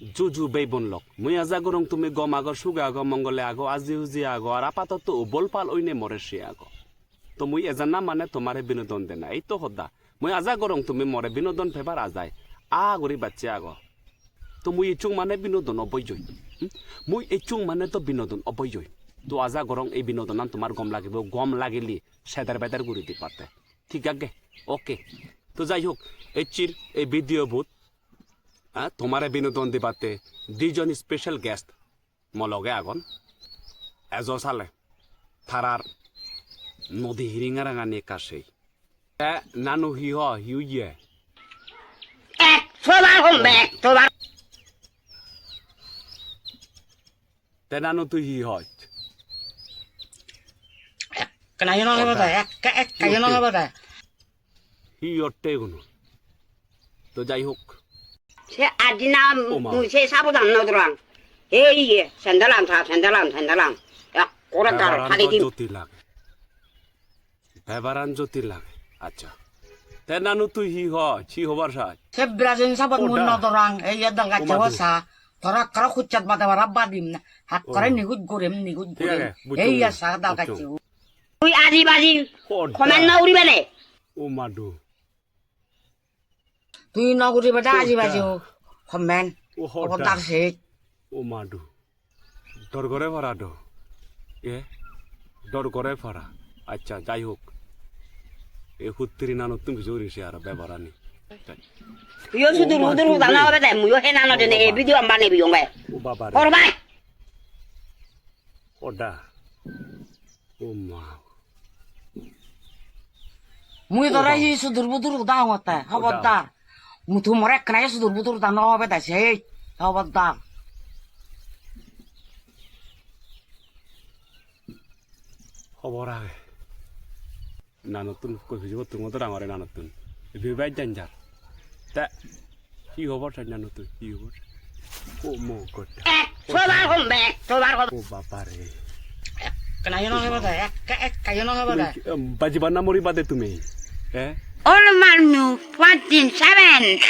জুজু Bevon lock. মুই আজা গরং তুমি গম আগর সুগা আগ মঙ্গলে আগ, আজি হুজি আগ আর আপাতত উবল পাল ওইনে মরে সে আগ। তো মুই এজান না মানে তোমারে বিনোদন দেনা। এই তো হদা মুই আজা গরং তুমি মরে বিনোদন ফেবার আজাই, আ গরি বাচ্চা আগ। তো মুই ইচুং মানে বিনোদন অবৈজয়? মুই ইচুং মানে তো বিনোদন অবৈজয় তো আজা গরং এই বিনোদন তোমার গম লাগিব, গম লাগিলি সেদার বেদার গুড়ি দি পাতে। ঠিক আছে ওকে তো যাই হোক এই চির এই ভিডিও হ্যাঁ তোমারে বিনোদন দিবাতে দুইজন স্পেশাল গেস্ট মলগে আগন। এজ চালে। থারার নদী হিরিঙারাঙা নিয়ে এ নানু হিহ হিউয়ে তে নানু তুই হি হয় কেনাই নলব দে এক এক কাই নলব দে হি অট্টে কোনো তো যাই হোক। সে আজি না ওমা। সে সাবধান নদরাং এই স্যান্ডেলাম থা স্যান্ডেলাম স্যান্ডেলাম এক করে কার ব্যবহারান খালি দিন। জ্যোতি লাগে। ব্যবহারান জ্যোতি লাগে। আচ্ছা। তে নানু তুই হি হি হবার সাজ। সে ব্রাজিল সাবত Oda. মুন নদরাং এই দাঙ্গা Oma চেওসা তোরা করা খুচ্চাত বাদা রাব্বা দিম না। হাত করে নিগুত গরিম ঠিক গরিম। এই আসা বুঝছ। চেও তুই আজি বাজি. কমেন না উড়িবে নে ও মাডু তুই নগুরি বেটা আজি Oda. বাজি কমেন ও হটা অবতার সে। ও মাডু ডর করে ভরা ডো। এ ডর করে ভরা। আচ্ছা যাই হোক। এ হুত্তিরি নানু তুমি জোরিছে আর ব্যবহারানি তুইও শুধু tu দানা be. হবে দে মুইও হে নানো দেনে Oma. ভিডিও আম্বা নেবি ও বাবা রে। ওডা। ও মা। মুই ধরে এই সুদূর বুদুর দাও হতে খবরদার। মুথু মরে একখানে সুদূর বুদুর দানা হবে দে সেই খবরদার খবর আগে নানতুন কই খুঁজিব তুমি তো ডাঙরে নানতুন বিবাই ডেঞ্জার তা কি খবর চাই নানতুন কি খবর ও মো গডা একশো বার শুনবে একশো বার ও বাবা রে কেনাই নহব দে এক এক কাই নহব না মরিবা তুমি হ্যাঁ All Magnus 14 7.